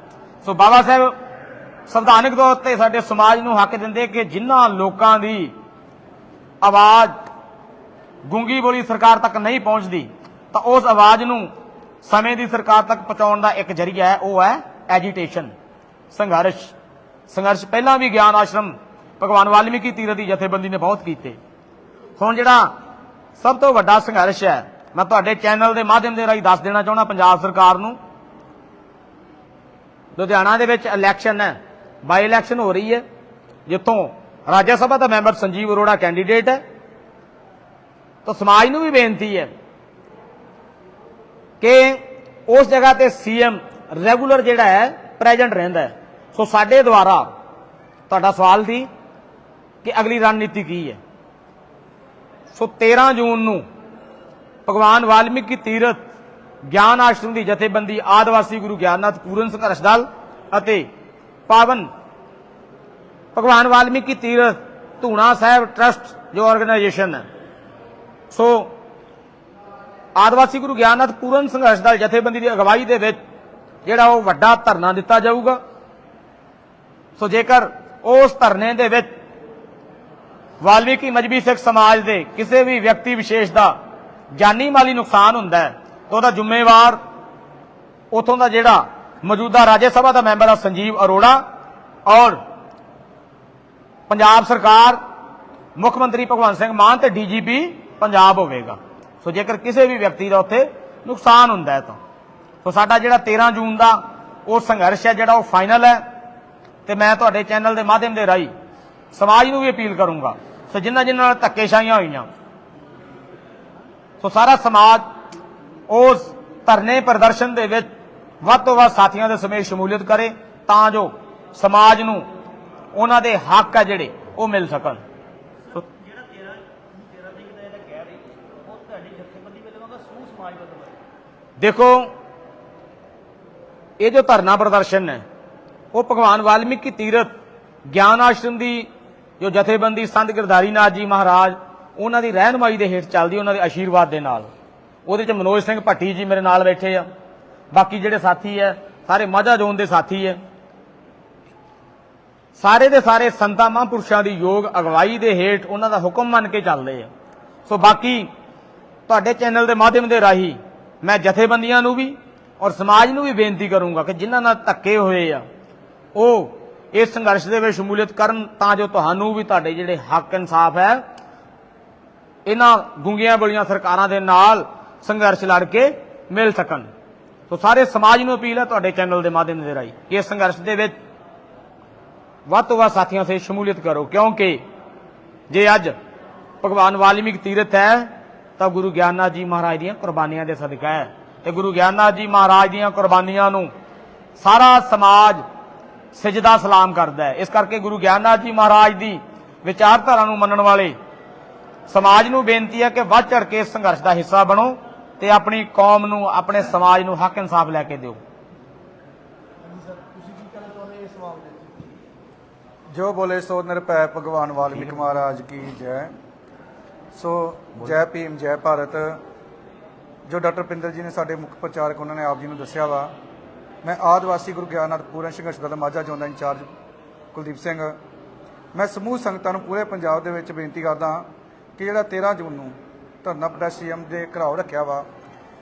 ਸੋ ਬਾਬਾ ਸਾਹਿਬ ਸੰਵਿਧਾਨਕ ਤੌਰ ਤੇ ਸਾਡੇ ਸਮਾਜ ਨੂੰ ਹੱਕ ਦਿੰਦੇ ਕਿ ਜਿਨ੍ਹਾਂ ਲੋਕਾਂ ਦੀ ਆਵਾਜ਼ ਗੁੰਗੀ ਬੋਲੀ ਸਰਕਾਰ ਤੱਕ ਨਹੀਂ ਪਹੁੰਚਦੀ, ਤਾਂ ਉਸ ਆਵਾਜ਼ ਨੂੰ ਸਮੇਂ ਦੀ ਸਰਕਾਰ ਤੱਕ ਪਹੁੰਚਾਉਣ ਦਾ ਇੱਕ ਜਰੀਆ ਹੈ, ਉਹ ਹੈ ਐਜੀਟੇਸ਼ਨ ਸੰਘਰਸ਼। ਸੰਘਰਸ਼ ਪਹਿਲਾਂ ਵੀ ਗਿਆਨ ਆਸ਼ਰਮ ਭਗਵਾਨ ਵਾਲਮੀਕੀ ਤੀਰਥ ਦੀ ਜਥੇਬੰਦੀ ਨੇ ਬਹੁਤ ਕੀਤੇ। ਹੁਣ ਜਿਹੜਾ ਸਭ ਤੋਂ ਵੱਡਾ ਸੰਘਰਸ਼ ਹੈ ਮੈਂ ਤੁਹਾਡੇ ਚੈਨਲ ਦੇ ਮਾਧਿਅਮ ਦੇ ਰਾਹੀਂ ਦੱਸ ਦੇਣਾ ਚਾਹੁੰਦਾ ਪੰਜਾਬ ਸਰਕਾਰ ਨੂੰ। ਲੁਧਿਆਣਾ ਦੇ ਵਿੱਚ ਇਲੈਕਸ਼ਨ ਹੈ ਬਾਈ ਇਲੈਕਸ਼ਨ ਹੋ ਰਹੀ ਹੈ, ਜਿੱਥੋਂ ਰਾਜ ਸਭਾ ਦਾ ਮੈਂਬਰ ਸੰਜੀਵ ਅਰੋੜਾ ਕੈਂਡੀਡੇਟ ਹੈ। ਤਾਂ ਸਮਾਜ ਨੂੰ ਵੀ ਬੇਨਤੀ ਹੈ ਕਿ ਉਸ ਜਗ੍ਹਾ ਤੇ ਸੀਐਮ ਰੈਗੂਲਰ ਜਿਹੜਾ ਹੈ ਪ੍ਰੈਜ਼ੈਂਟ ਰਹਿੰਦਾ ਹੈ। ਸੋ ਸਾਡੇ ਦੁਆਰਾ ਤੁਹਾਡਾ ਸਵਾਲ ਸੀ ਕਿ ਅਗਲੀ ਰਣਨੀਤੀ ਕੀ ਹੈ? ਸੋ 13 ਜੂਨ ਨੂੰ ਭਗਵਾਨ ਵਾਲਮੀਕੀ ਤੀਰਥ ਗਿਆਨ ਆਸ਼ਰਮ ਦੀ ਜਥੇਬੰਦੀ ਆਦਿਵਾਸੀ ਗੁਰੂ ਗਿਆਨਨਾਥ ਪੂਰਨ ਸੰਘਰਸ਼ ਦਲ ਅਤੇ ਪਾਵਨ ਭਗਵਾਨ ਵਾਲਮੀਕੀ ਤੀਰਥ ਧੂਣਾ ਸਾਹਿਬ ਟਰਸਟ ਜੋ ਆਰਗੇਨਾਈਜੇਸ਼ਨ ਹੈ। ਸੋ ਆਦਿਵਾਸੀ ਗੁਰੂ ਗਿਆਨਨਾਥ ਪੂਰਨ ਸੰਘਰਸ਼ ਦਲ ਜਥੇਬੰਦੀ ਦੀ ਅਗਵਾਈ ਦੇ ਵਿੱਚ ਜਿਹੜਾ ਉਹ ਵੱਡਾ ਧਰਨਾ ਦਿੱਤਾ ਜਾਊਗਾ। ਸੋ ਜੇਕਰ ਉਸ ਧਰਨੇ ਦੇ ਵਿੱਚ ਵਾਲਮੀਕੀ ਮਜਬੀ ਸਿੱਖ ਸਮਾਜ ਦੇ ਕਿਸੇ ਵੀ ਵਿਅਕਤੀ ਵਿਸ਼ੇਸ਼ ਦਾ ਜਾਨੀ ਮਾਲੀ ਨੁਕਸਾਨ ਹੁੰਦਾ ਹੈ, ਤਾਂ ਉਹਦਾ ਜ਼ਿੰਮੇਵਾਰ ਉਥੋਂ ਦਾ ਜਿਹੜਾ ਮੌਜੂਦਾ ਰਾਜ ਸਭਾ ਦਾ ਮੈਂਬਰ ਆ ਸੰਜੀਵ ਅਰੋੜਾ ਔਰ ਪੰਜਾਬ ਸਰਕਾਰ, ਮੁੱਖ ਮੰਤਰੀ ਭਗਵੰਤ ਸਿੰਘ ਮਾਨ ਤੇ ਡੀਜੀਪੀ ਪੰਜਾਬ ਹੋਵੇਗਾ। ਸੋ ਜੇਕਰ ਕਿਸੇ ਵੀ ਵਿਅਕਤੀ ਦਾ ਉੱਥੇ ਨੁਕਸਾਨ ਹੁੰਦਾ ਹੈ ਤਾਂ। ਸੋ ਸਾਡਾ ਜਿਹੜਾ 13 ਜੂਨ ਦਾ ਉਹ ਸੰਘਰਸ਼ ਹੈ, ਜਿਹੜਾ ਉਹ ਫਾਈਨਲ ਹੈ। ਤੇ ਮੈਂ ਤੁਹਾਡੇ ਚੈਨਲ ਦੇ ਮਾਧਿਅਮ ਦੇ ਰਾਹੀਂ ਸਮਾਜ ਨੂੰ ਵੀ ਅਪੀਲ ਕਰੂੰਗਾ। ਸੋ ਜਿਨ੍ਹਾਂ ਜਿਨ੍ਹਾਂ ਨਾਲ ਧੱਕੇਸ਼ਾਹੀਆਂ ਹੋਈਆਂ ਸੋ ਸਾਰਾ ਸਮਾਜ ਉਸ ਧਰਨੇ ਪ੍ਰਦਰਸ਼ਨ ਦੇ ਵਿੱਚ ਵੱਧ ਤੋਂ ਵੱਧ ਸਾਥੀਆਂ ਦੇ ਸਮੇਤ ਸ਼ਮੂਲੀਅਤ ਕਰੇ ਤਾਂ ਜੋ ਸਮਾਜ ਨੂੰ ਉਹਨਾਂ ਦੇ ਹੱਕ ਆ ਜਿਹੜੇ ਉਹ ਮਿਲ ਸਕਣ। ਸੋ ਜਿਹੜਾ 13 13 ਤਰੀਕ ਦਾ ਇਹਦਾ ਗੈਪ ਹੈ ਉਹ ਤੁਹਾਡੀ ਜਥੇਬੰਦੀ ਵੱਲੋਂ ਦਾ ਸਮੂਹ ਸਮਾਜ ਵੱਲੋਂ ਹੈ ਦੇਖੋ ਇਹ ਜੋ ਧਰਨਾ ਪ੍ਰਦਰਸ਼ਨ ਹੈ ਉਹ ਭਗਵਾਨ ਵਾਲਮੀਕੀ ਤੀਰਥ ਗਿਆਨ ਆਸ਼ਰਮ ਦੀ ਜੋ ਜਥੇਬੰਦੀ ਸੰਤ ਗਿਰਧਾਰੀ ਨਾਥ ਜੀ ਮਹਾਰਾਜ ਉਹਨਾਂ ਦੀ ਰਹਿਨਮਾਈ ਦੇ ਹੇਠ ਚੱਲਦੀ ਉਹਨਾਂ ਦੇ ਆਸ਼ੀਰਵਾਦ ਦੇ ਨਾਲ। ਉਹਦੇ ਚ ਮਨੋਜ ਸਿੰਘ ਭੱਟੀ ਜੀ ਮੇਰੇ ਨਾਲ ਬੈਠੇ ਆ। ਬਾਕੀ ਜਿਹੜੇ ਸਾਥੀ ਹੈ ਸਾਰੇ ਮਾਝਾ ਜ਼ੋਨ ਦੇ ਸਾਥੀ ਹੈ ਸਾਰੇ ਦੇ ਸਾਰੇ ਸੰਤਾਂ ਮਹਾਂਪੁਰਸ਼ਾਂ ਦੀ ਯੋਗ ਅਗਵਾਈ ਦੇ ਹੇਠ ਉਹਨਾਂ ਦਾ ਹੁਕਮ ਮੰਨ ਕੇ ਚੱਲਦੇ ਆ। ਸੋ ਬਾਕੀ ਤੁਹਾਡੇ ਚੈਨਲ ਦੇ ਮਾਧਿਅਮ ਦੇ ਰਾਹੀਂ ਮੈਂ ਜਥੇਬੰਦੀਆਂ ਨੂੰ ਵੀ ਔਰ ਸਮਾਜ ਨੂੰ ਵੀ ਬੇਨਤੀ ਕਰੂੰਗਾ ਕਿ ਜਿਨ੍ਹਾਂ ਨਾਲ ਧੱਕੇ ਹੋਏ ਆ, ਉਹ ਇਸ ਸੰਘਰਸ਼ ਦੇ ਵਿੱਚ ਸ਼ਮੂਲੀਅਤ ਕਰਨ ਤਾਂ ਜੋ ਤੁਹਾਨੂੰ ਵੀ ਤੁਹਾਡੇ ਜਿਹੜੇ ਹੱਕ ਇਨਸਾਫ ਹੈ ਇਹਨਾਂ ਗੁੰਗੀਆਂ ਬੋਲੀਆਂ ਸਰਕਾਰਾਂ ਦੇ ਨਾਲ ਸੰਘਰਸ਼ ਲੜ ਕੇ ਮਿਲ ਸਕਣ। ਸੋ ਸਾਰੇ ਸਮਾਜ ਨੂੰ ਅਪੀਲ ਹੈ ਤੁਹਾਡੇ ਚੈਨਲ ਦੇ ਮਾਧਿਅਮ ਦੇ ਰਾਹੀਂ ਕਿ ਇਸ ਸੰਘਰਸ਼ ਦੇ ਵਿੱਚ ਵੱਧ ਤੋਂ ਵੱਧ ਸਾਥੀਆਂ ਸੇ ਸ਼ਮੂਲੀਅਤ ਕਰੋ, ਕਿਉਂਕਿ ਜੇ ਅੱਜ ਭਗਵਾਨ ਵਾਲਮੀਕ ਤੀਰਥ ਹੈ, ਤਾਂ ਗੁਰੂ ਗਿਆਨਨਾਥ ਜੀ ਮਹਾਰਾਜ ਦੀਆਂ ਕੁਰਬਾਨੀਆਂ ਦੇ ਸਦਕਾ ਹੈ। ਤੇ ਗੁਰੂ ਗਿਆਨਨਾਥ ਜੀ ਮਹਾਰਾਜ ਦੀਆਂ ਕੁਰਬਾਨੀਆਂ ਨੂੰ ਸਾਰਾ ਸਮਾਜ ਸਜਦਾ ਸਲਾਮ ਕਰਦਾ ਹੈ। ਇਸ ਕਰਕੇ ਗੁਰੂ ਗਿਆਨਨਾਥ ਜੀ ਮਹਾਰਾਜ ਦੀ ਵਿਚਾਰਧਾਰਾ ਨੂੰ ਮੰਨਣ ਵਾਲੇ ਸਮਾਜ ਨੂੰ ਬੇਨਤੀ ਹੈ ਕਿ ਵੱਧ ਚੜ ਕੇ ਇਸ ਸੰਘਰਸ਼ ਦਾ ਹਿੱਸਾ ਬਣੋ ਤੇ ਆਪਣੀ ਕੌਮ ਨੂੰ ਆਪਣੇ ਸਮਾਜ ਨੂੰ ਹੱਕ ਇਨਸਾਫ ਲੈ ਕੇ ਦਿਓ। ਜੋ ਬੋਲੇ ਸੋ ਨਿਰਭੈ ਭਗਵਾਨ ਵਾਲਮੀਕ ਮਹਾਰਾਜ ਕੀ ਜੈ। ਸੋ ਜੈ ਭੀਮ ਜੈ ਭਾਰਤ। ਜੋ ਡਾਕਟਰ ਪਿੰਦਰ ਜੀ ਨੇ ਸਾਡੇ ਮੁੱਖ ਪ੍ਰਚਾਰਕ ਉਹਨਾਂ ਨੇ ਆਪ ਜੀ ਨੂੰ ਦੱਸਿਆ ਵਾ। ਮੈਂ ਆਦਿਵਾਸੀ ਗੁਰੂ ਗਿਆਨਨਾਥ ਪੂਰਨ ਸੰਘਰਸ਼ ਦਲ ਮਾਝਾ ਜ਼ੋਨ ਦਾ ਇੰਚਾਰਜ ਕੁਲਦੀਪ ਸਿੰਘ। ਮੈਂ ਸਮੂਹ ਸੰਗਤਾਂ ਨੂੰ ਪੂਰੇ ਪੰਜਾਬ ਦੇ ਵਿੱਚ ਬੇਨਤੀ ਕਰਦਾ ਕਿ ਜਿਹੜਾ 13 ਜੂਨ ਨੂੰ ਧਰਨਾ ਪ੍ਰਦਰਸ਼ਨ ਦੇ ਘਰਾਓ ਰੱਖਿਆ ਵਾ,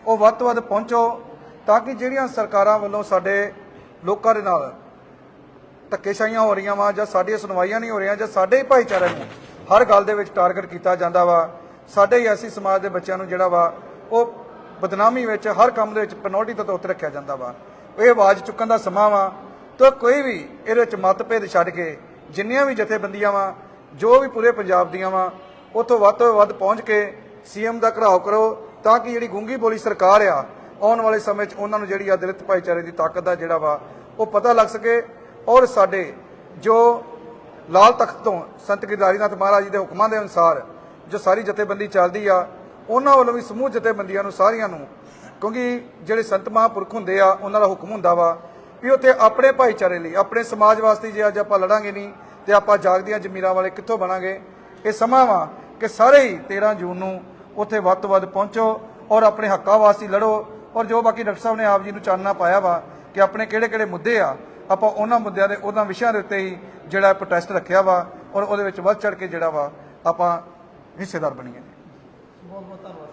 ਉਹ ਵੱਧ ਤੋਂ ਵੱਧ ਪਹੁੰਚੋ ਤਾਂ ਕਿ ਜਿਹੜੀਆਂ ਸਰਕਾਰਾਂ ਵੱਲੋਂ ਸਾਡੇ ਲੋਕਾਂ ਦੇ ਨਾਲ ਧੱਕੇਸ਼ਾਹੀਆਂ ਹੋ ਰਹੀਆਂ ਵਾ ਜਾਂ ਸਾਡੀਆਂ ਸੁਣਵਾਈਆਂ ਨਹੀਂ ਹੋ ਰਹੀਆਂ ਜਾਂ ਸਾਡੇ ਹੀ ਭਾਈਚਾਰੇ ਨੂੰ ਹਰ ਗੱਲ ਦੇ ਵਿੱਚ ਟਾਰਗੇਟ ਕੀਤਾ ਜਾਂਦਾ ਵਾ, ਸਾਡੇ ਹੀ ਐਸੀ ਸਮਾਜ ਦੇ ਬੱਚਿਆਂ ਨੂੰ ਜਿਹੜਾ ਵਾ, ਉਹ ਬਦਨਾਮੀ ਵਿੱਚ ਹਰ ਕੰਮ ਦੇ ਵਿੱਚ ਪਨੋਟੀ ਤੋਂ ਉੱਤੇ ਰੱਖਿਆ ਜਾਂਦਾ ਵਾ। ਇਹ ਆਵਾਜ਼ ਚੁੱਕਣ ਦਾ ਸਮਾਂ ਵਾ ਤਾਂ ਕੋਈ ਵੀ ਇਹਦੇ ਵਿੱਚ ਮਤਭੇਦ ਛੱਡ ਕੇ ਜਿੰਨੀਆਂ ਵੀ ਜਥੇਬੰਦੀਆਂ ਵਾ, ਜੋ ਵੀ ਪੂਰੇ ਪੰਜਾਬ ਦੀਆਂ ਵਾ ਉੱਥੋਂ ਵੱਧ ਤੋਂ ਵੱਧ ਪਹੁੰਚ ਕੇ ਸੀਐਮ ਦਾ ਘਰਾਓ ਕਰੋ ਤਾਂ ਕਿ ਜਿਹੜੀ ਗੁੰਗੀ ਬੋਲੀ ਸਰਕਾਰ ਆ, ਆਉਣ ਵਾਲੇ ਸਮੇਂ 'ਚ ਉਹਨਾਂ ਨੂੰ ਜਿਹੜੀ ਆ ਦਲਿਤ ਭਾਈਚਾਰੇ ਦੀ ਤਾਕਤ ਦਾ ਜਿਹੜਾ ਵਾ, ਉਹ ਪਤਾ ਲੱਗ ਸਕੇ। ਔਰ ਸਾਡੇ ਜੋ ਲਾਲ ਤਖਤ ਤੋਂ ਸੰਤ ਗਿਰਦਾਰੀਨਾਥ ਮਹਾਰਾਜ ਜੀ ਦੇ ਹੁਕਮਾਂ ਦੇ ਅਨੁਸਾਰ ਜੋ ਸਾਰੀ ਜਥੇਬੰਦੀ ਚੱਲਦੀ ਆ, ਉਹਨਾਂ ਵੱਲੋਂ ਵੀ ਸਮੂਹ ਜਥੇਬੰਦੀਆਂ ਨੂੰ ਸਾਰੀਆਂ ਨੂੰ, ਕਿਉਂਕਿ ਜਿਹੜੇ ਸੰਤ ਮਹਾਂਪੁਰਖ ਹੁੰਦੇ ਆ, ਉਹਨਾਂ ਦਾ ਹੁਕਮ ਹੁੰਦਾ ਵਾ ਵੀ ਉੱਥੇ ਆਪਣੇ ਭਾਈਚਾਰੇ ਲਈ, ਆਪਣੇ ਸਮਾਜ ਵਾਸਤੇ ਜੇ ਅੱਜ ਆਪਾਂ ਲੜਾਂਗੇ ਨਹੀਂ ਤੇ ਆਪਾਂ ਜਾਗਦੀਆਂ ਜ਼ਮੀਰਾਂ ਵਾਲੇ ਕਿੱਥੋਂ ਬਣਾਂਗੇ। ਇਹ ਸਮਾਂ ਵਾ ਕਿ ਸਾਰੇ ਹੀ 13 ਜੂਨ ਨੂੰ ਉੱਥੇ ਵੱਧ ਤੋਂ ਵੱਧ ਪਹੁੰਚੋ ਔਰ ਆਪਣੇ ਹੱਕਾਂ ਵਾਸਤੇ ਲੜੋ। ਔਰ ਜੋ ਬਾਕੀ ਡਾਕਟਰ ਸਾਹਿਬ ਨੇ ਆਪ ਜੀ ਨੂੰ ਚਾਨਣਾ ਪਾਇਆ ਵਾ ਕਿ ਆਪਣੇ ਕਿਹੜੇ ਕਿਹੜੇ ਮੁੱਦੇ ਆ, ਆਪਾਂ ਉਹਨਾਂ ਮੁੱਦਿਆਂ ਦੇ, ਉਹਨਾਂ ਵਿਸ਼ਿਆਂ ਦੇ ਉੱਤੇ ਹੀ ਜਿਹੜਾ ਪ੍ਰੋਟੈਸਟ ਰੱਖਿਆ ਵਾ ਔਰ ਉਹਦੇ ਵਿੱਚ ਵੱਧ ਚੜ ਕੇ ਜਿਹੜਾ ਵਾ ਆਪਾਂ ਹਿੱਸੇਦਾਰ ਬਣੀਏ। ਬਹੁਤ ਬਹੁਤ ਧੰਨਵਾਦ।